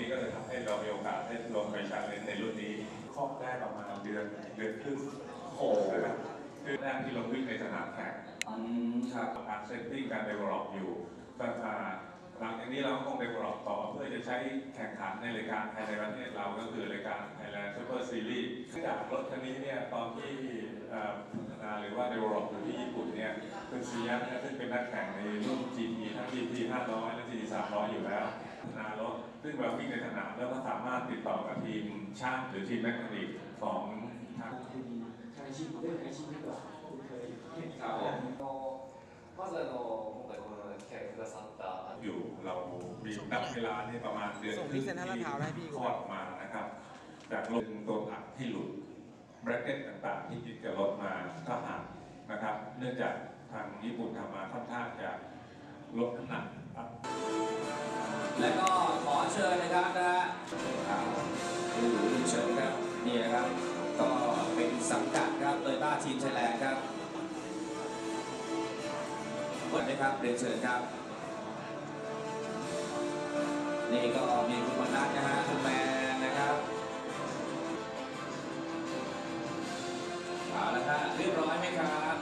นี้ก็เลยทำให้เรามีโอกาสได้ลงไปชาเลนจ์ในรุ่นนี้ครอบได้ประมาณเดือนเดือนครึ่งโอ้นะครับคือแรกที่ลงวิ่งในสนามแข่งอืมครับการเซตติ้งการ develop อยู่ก็อ่าหลังจากนี้เราก็คง develop ต่อเพื่อจะใช้แข่งขันในรายการภายในประเทศเราก็คือรายการ Thailand Super Series ซึ่งจากรถคันนี้เนี่ยตอนที่เอ่อพัฒนาหรือว่า develop อยู่ที่ญี่ปุ่นเนี่ยคุณซียะเนี่ยซึ่งเป็นนักแข่งในรุ่น GT ทั้ง GT 500 และ GT 300 อยู่แล้วพัฒนารถ ซึ่งเราวิ่งในสนามแล้วก็สามารถติดต่อกับทีมช่างหรือทีมแมคานิกของทาง คุณ開心で開心とかคุณเคยเห็น ครับผม あのまずあの今回この機会をくださった อยู่เรามีนับเวลานี่ประมาณเดือน ส่งที่เซ็นทรัลลาดพร้าวได้พี่ คลอดออกมานะครับ จากลมตัวอัดที่หลุดแบรกเก็ตต่างๆ ที่ติดกับรถมาก็หักนะครับ เนื่องจากทางญี่ปุ่นทำมาค่อนข้างจะลดน้ำหนักครับ และก็ขอเชิญนะครับนะฮะอ่าดูดูเชิญครับนี่นะครับ ก็เป็นสังกัดครับโตยต้าทีมไทยแลนด์ครับวันนี้ครับเรียนเชิญครับ นี่ก็มีคุณมนัทนะฮะคุณแมนนะครับเอาละครับเรียบร้อยไหมครับ